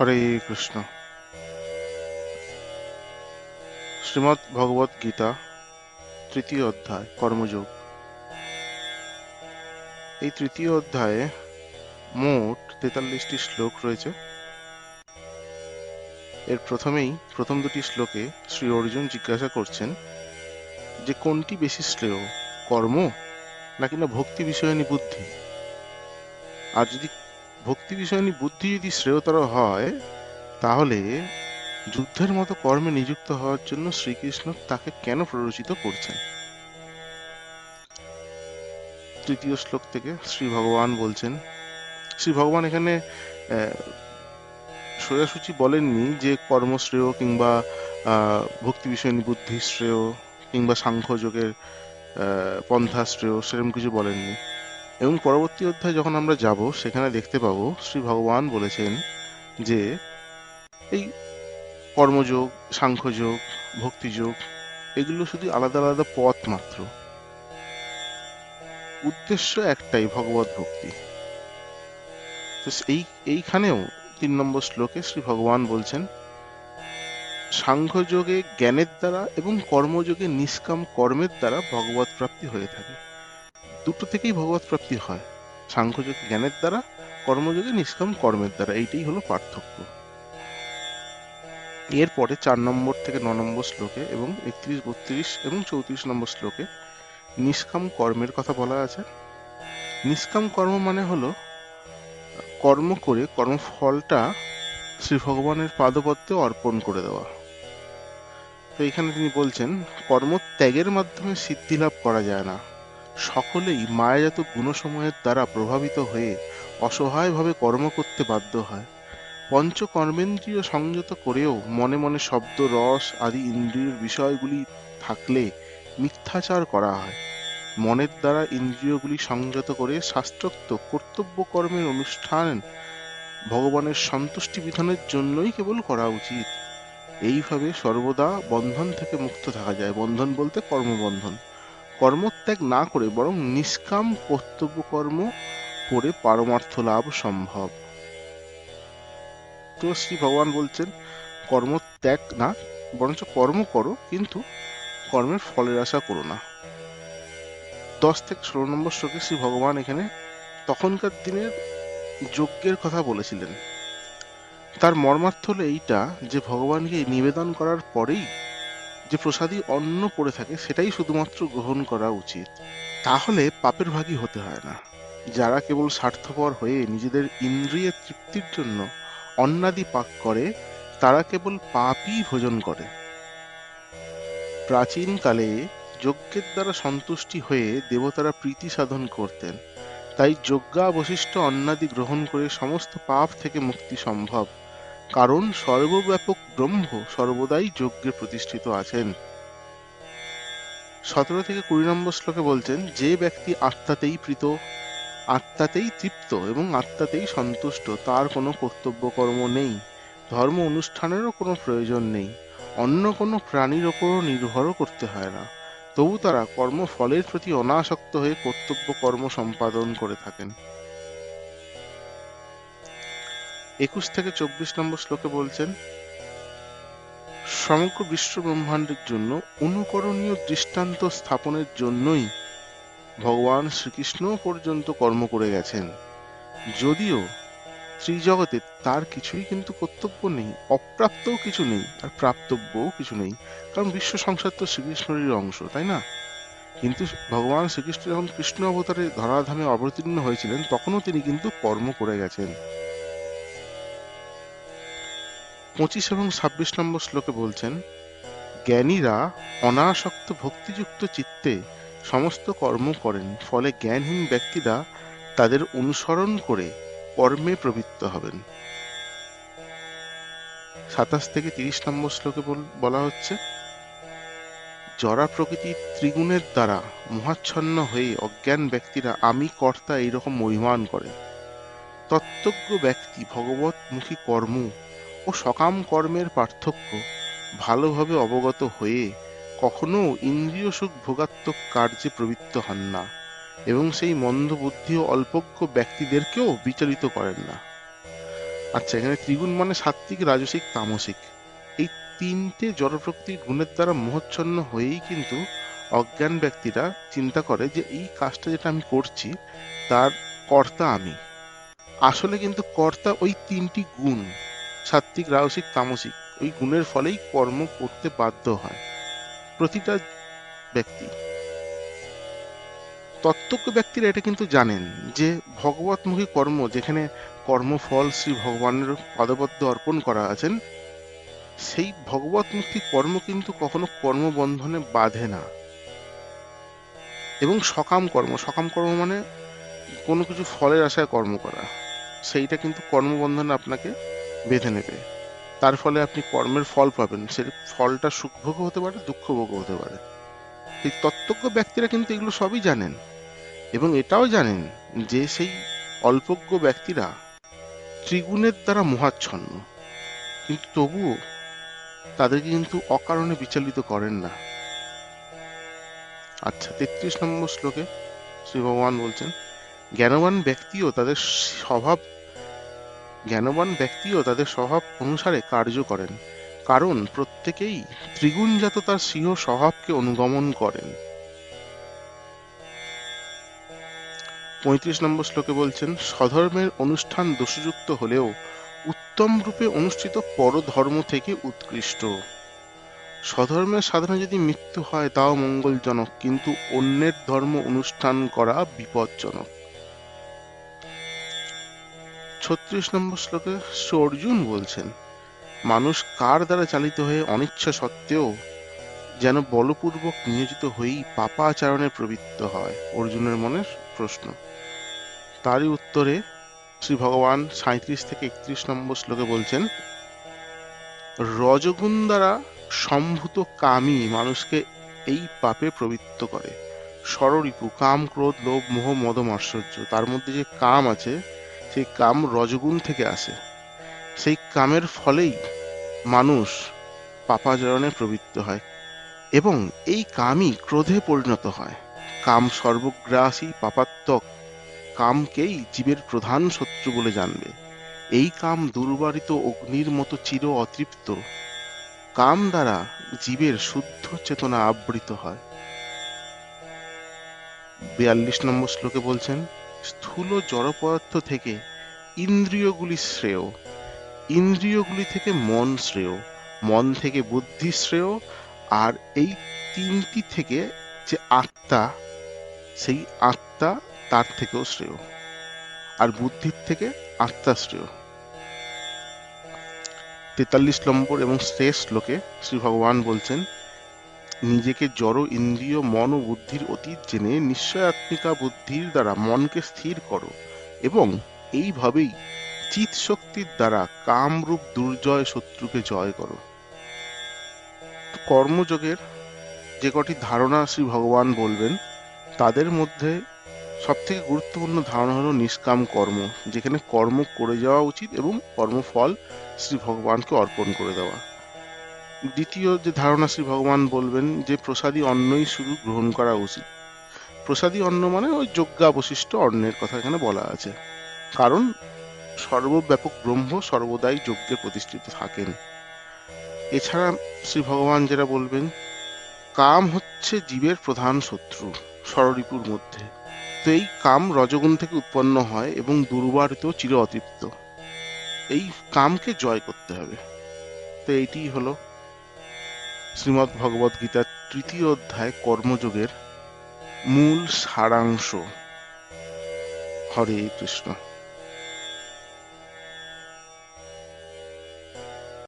হরে কৃষ্ণ। শ্রীমদ্ ভগবত গীতা তৃতীয় অধ্যায়, কর্মযোগ। এই তৃতীয় অধ্যায়ে মোট তেতাল্লিশটি শ্লোক রয়েছে। এর প্রথমেই প্রথম দুটি শ্লোকে শ্রী অর্জুন জিজ্ঞাসা করছেন যে, কোনটি বেশি শ্রেয়, কর্ম নাকি না ভক্তি বিষয়নী বুদ্ধি আর যদি ভক্তি বিষয়নী বুদ্ধি যদি শ্রেয়তর হয় তাহলে যুদ্ধের মতো কর্মে নিযুক্ত হওয়ার জন্য শ্রীকৃষ্ণ তাকে কেন প্ররোচিত করছেন? তৃতীয় শ্লোক থেকে শ্রী ভগবান বলছেন শ্রী ভগবান এখানে সোজাসুচি বলেননি যে কর্মশ্রেয় কিংবা ভক্তি বিষয়নী বুদ্ধি শ্রেয় কিংবা সাংখ্য যোগের আহ, পন্থা শ্রেয় সেরকম কিছু বলেননি। এবং পরবর্তী অধ্যায় যখন আমরা যাব, সেখানে দেখতে পাবো শ্রী ভগবান বলেছেন যে এই কর্মযোগ, সাংখ্যযোগ, ভক্তিযোগ, এগুলো শুধু আলাদা আলাদা পথ মাত্র। উদ্দেশ্য একটাই, ভগবত ভক্তি। তো এই এইখানেও তিন নম্বর শ্লোকে শ্রী ভগবান বলছেন, সাংখ্যযোগে জ্ঞানের দ্বারা এবং কর্মযোগে নিষ্কাম কর্মের দ্বারা ভগবত প্রাপ্তি হয়ে থাকে। দুটো থেকেই ভগবত প্রাপ্তি হয়। সাংখ্যযোগে জ্ঞানের দ্বারা কর্মযোগে নিষ্কাম কর্মের দ্বারা, এইটাই হলো পার্থক্য। এরপরে চার নম্বর থেকে ন নম্বর শ্লোকে এবং একত্রিশ, বত্রিশ এবং চৌত্রিশ নম্বর শ্লোকে নিষ্কাম কর্মের কথা বলা আছে। নিষ্কাম কর্ম মানে হলো, কর্ম করে কর্মফলটা শ্রী ভগবানের পাদপদ্মে অর্পণ করে দেওয়া। তো এখানে তিনি বলছেন, কর্মত্যাগের মাধ্যমে সিদ্ধি লাভ করা যায় না। সকলেই মায়াজাত গুণসমূহের দ্বারা প্রভাবিত হয়ে অসহায়ভাবে কর্ম করতে বাধ্য হয়। পঞ্চকর্মেন্দ্রীয় সংযত করেও মনে মনে শব্দ, রস আদি ইন্দ্রিয়ের বিষয়গুলি থাকলে মিথ্যাচার করা হয়। মনের দ্বারা ইন্দ্রিয়গুলি সংযত করে শাস্ত্রোক্ত কর্তব্য কর্মের অনুষ্ঠান ভগবানের সন্তুষ্টি বিধানের জন্যই কেবল করা উচিত। এইভাবে সর্বদা বন্ধন থেকে মুক্ত থাকা যায়। বন্ধন বলতে কর্মবন্ধন। কর্মত্যাগ না করে বরং নিষ্কাম কর্তব্য কর্ম করে পারমার্থ লাভ সম্ভব। তো শ্রী ভগবান বলছেন কর্ম ত্যাগ না, বরঞ্চ কর্ম করো, কিন্তু কর্মের ফলের আশা করো না। দশ থেকে ষোলো নম্বর শ্লোকে শ্রী ভগবান এখানে তখনকার দিনের যজ্ঞের কথা বলেছিলেন। তার মর্মার্থ হলো এইটা যে ভগবানকে নিবেদন করার পরেই যে প্রসাদী অন্ন পড়ে থাকে, সেটাই শুধুমাত্র গ্রহণ করা উচিত। তাহলে পাপের ভাগী হতে হয় না। যারা কেবল স্বার্থপর হয়ে নিজেদের ইন্দ্রিয়ের তৃপ্তির জন্য অন্নাদি পাক করে, তারা কেবল পাপই ভোজন করে। প্রাচীনকালে যজ্ঞের দ্বারা সন্তুষ্টি হয়ে দেবতারা প্রীতি সাধন করতেন। তাই যজ্ঞাবশিষ্ট অন্নাদি গ্রহণ করে সমস্ত পাপ থেকে মুক্তি সম্ভব। কারণ সর্বব্যাপক ব্রহ্ম সর্বদাই যজ্ঞে প্রতিষ্ঠিত আছেন। সতেরো থেকে কুড়ি নম্বর শ্লোকে বলছেন, যে ব্যক্তি আত্মাতেই প্রীত, আত্মাতেই তৃপ্ত এবং আত্মাতেই সন্তুষ্ট, তার কোনো কর্তব্য কর্ম নেই, ধর্ম অনুষ্ঠানেরও কোনো প্রয়োজন নেই, অন্য কোনো প্রাণীর ওপরও নির্ভরও করতে হয় না। তবু তারা কর্মফলের প্রতি অনাসক্ত হয়ে কর্তব্য কর্ম সম্পাদন করে থাকেন। একুশ থেকে চব্বিশ নম্বর শ্লোকে বলছেন, সমগ্র বিশ্ব ব্রহ্মাণ্ডের জন্য অনুকরণীয় দৃষ্টান্ত স্থাপনের জন্যই ভগবান শ্রীকৃষ্ণ পর্যন্ত কর্ম করে গেছেন। যদিও ত্রিজগতে তার কিছুই কিন্তু কর্তব্য নেই, অপ্রাপ্তও কিছু নেই, আর প্রাপ্তব্যও কিছু নেই, কারণ বিশ্ব সংসার তো শ্রীকৃষ্ণেরই অংশ, তাই না? কিন্তু ভগবান শ্রীকৃষ্ণ যখন কৃষ্ণ অবতারে ধরাধামে অবতীর্ণ হয়েছিলেন, তখনও তিনি কিন্তু কর্ম করে গেছেন। পঁচিশ এবং ছাব্বিশ নম্বর শ্লোকে বলছেন, জ্ঞানীরা অনাসক্ত ভক্তিযুক্ত চিত্তে সমস্ত কর্ম করেন, ফলে জ্ঞানহীন ব্যক্তিরা তাদের অনুসরণ করে কর্মে প্রবৃত্ত হবেন। সাতাশ থেকে তিরিশ নম্বর শ্লোকে বলা হচ্ছে, জরা প্রকৃতির ত্রিগুণের দ্বারা মহাচ্ছন্ন হয়ে অজ্ঞান ব্যক্তিরা আমি কর্তা এইরকম অভিমান করে। তত্ত্বজ্ঞ ব্যক্তি ভগবতমুখী কর্ম ও সকাম কর্মের পার্থক্য ভালোভাবে অবগত হয়ে কখনো ইন্দ্রিয় সুখ ভোগাত্মক কার্যে প্রবৃত্ত হন না এবং সেই মন্দ বুদ্ধি ও অল্পজ্ঞ ব্যক্তিদেরকেও বিচলিত করেন না। আচ্ছা এখানে ত্রিগুণ মানে সাত্ত্বিক, রাজসিক, তামসিক। এই তিনটে জড়প্রকৃতির গুণের দ্বারা মোহচ্ছন্ন হয়েই কিন্তু অজ্ঞান ব্যক্তিরা চিন্তা করে যে এই কাজটা যেটা আমি করছি, তার কর্তা আমি। আসলে কিন্তু কর্তা ওই তিনটি গুণ। সাত্ত্বিক রাজসিক তামসিক ওই গুণের ফলেই কর্ম করতে বাধ্য হয়। প্রতিটা ব্যক্তি। তত্ত্বজ্ঞ ব্যক্তিরা এটা কিন্তু জানেন যে ভগবতমুখী কর্ম, যেখানে কর্মফল শ্রী ভগবানের পদবদ্ধ অর্পণ করা আছেন, সেই ভগবতমুখী কর্ম কিন্তু কখনো কর্মবন্ধনে বাঁধে না। এবং সকাম কর্ম সকাম কর্ম মানে কোনো কিছু ফলের আশায় কর্ম করা। সেইটা কিন্তু কর্মবন্ধনে আপনাকে বেঁধে নেবে। তার ফলে আপনি কর্মের ফল পাবেন। সে ফলটা সুখভোগ হতে পারে দুঃখভোগ হতে পারে। এই তত্ত্বজ্ঞ ব্যক্তিরা কিন্তু এগুলো সবই জানেন এবং এটাও জানেন যে সেই অল্পজ্ঞ ব্যক্তিরা ত্রিগুণের দ্বারা মোহাচ্ছন্ন। কিন্তু তবুও তাদেরকে কিন্তু অকারণে বিচলিত করেন না। আচ্ছা তেত্রিশ নম্বর শ্লোকে শ্রী ভগবান বলছেন, জ্ঞানবান ব্যক্তিও তাদের স্বভাব জ্ঞানবান ব্যক্তিও তাদের স্বভাব অনুসারে কার্য করেন, কারণ প্রত্যেকেই ত্রিগুণজাত তার স্বীয় স্বভাবকে অনুগমন করেন। পঁয়ত্রিশ নম্বর শ্লোকে বলছেন, স্বধর্মের অনুষ্ঠান দোষযুক্ত হলেও উত্তম রূপে অনুষ্ঠিত পরধর্ম থেকে উৎকৃষ্ট। স্বধর্মের সাধনে যদি মৃত্যু হয়, তাও মঙ্গলজনক, কিন্তু অন্যের ধর্ম অনুষ্ঠান করা বিপজ্জনক। ছত্রিশ নম্বর শ্লোকে অর্জুন বলছেন, মানুষ কার দ্বারা চালিত হয়ে অনিচ্ছা সত্ত্বেও যেন বলপূর্বক নিয়োজিত হয়েই পাপাচারণে প্রবৃত্ত হয়? অর্জুনের মনের প্রশ্ন। তারই উত্তরে শ্রী ভগবান সাঁত্রিশ থেকে একত্রিশ নম্বর শ্লোকে বলছেন, রজগুণ দ্বারা সম্ভূত কামই মানুষকে এই পাপে প্রবৃত্ত করে। ষড়রিপু কাম, ক্রোধ, লোভ, মোহ মদ মাশ্চর্য তার মধ্যে যে কাম আছে সেই কাম রজগুণ থেকে আসে। সেই কামের ফলেই মানুষ পাপাচরণে প্রবৃত্ত হয় এবং এই কামই ক্রোধে পরিণত হয়। কাম সর্বগ্রাসী পাপাত্মক কামকেই জীবের প্রধান শত্রু বলে জানবে। এই কাম দুর্বারিত অগ্নির মতো চির অতৃপ্ত। কাম দ্বারা জীবের শুদ্ধ চেতনা আবৃত হয়। বিয়াল্লিশ নম্বর শ্লোকে বলছেন স্থূল জড় পদার্থ থেকে ইন্দ্রিয়গুলি শ্রেয়। ইন্দ্রিয়গুলি থেকে মন শ্রেয়। মন থেকে বুদ্ধি শ্রেয়। আর এই তিনটি থেকে যে আত্মা, সেই আত্মা তার থেকেও শ্রেয়। আর বুদ্ধির থেকে আত্মা শ্রেয়। তেতাল্লিশ নম্বর এবং শেষ শ্লোকে শ্রী ভগবান বলছেন নিজেকে জড় ইন্দ্রিয় মন ও বুদ্ধির অতীত জেনে নিশ্চয়াত্মিকা বুদ্ধির দ্বারা মনকে স্থির করো এবং এইভাবেই চিত শক্তির দ্বারা কামরূপ দুর্জয় শত্রুকে জয় করো। কর্মযোগের যে কটি ধারণা শ্রী ভগবান বলবেন, তাদের মধ্যে সব থেকে গুরুত্বপূর্ণ ধারণা হলো নিষ্কাম কর্ম, যেখানে কর্ম করে যাওয়া উচিত এবং কর্মফল শ্রী ভগবানকে অর্পণ করে দেওয়া। দ্বিতীয় যে ধারণা শ্রী ভগবান বলবেন যে প্রসাদী অন্নই শুধু গ্রহণ করা উচিত। প্রসাদী অন্ন মানে ওই যজ্ঞাবশিষ্ট অন্নের কথা এখানে বলা আছে। কারণ সর্বব্যাপক ব্রহ্ম সর্বদাই যজ্ঞে প্রতিষ্ঠিত থাকেন। এছাড়া শ্রী ভগবান যেটা বলবেন, কাম হচ্ছে জীবের প্রধান শত্রু ষড়রিপুর মধ্যে। তো এই কাম রজগুণ থেকে উৎপন্ন হয় এবং দুর্বারিত চির অতৃপ্ত। এই কামকে জয় করতে হবে। তো এইটি হলো শ্রীমদ্ ভগবত গীতার তৃতীয় অধ্যায় কর্মযোগের মূল সারাংশ। হরে কৃষ্ণ।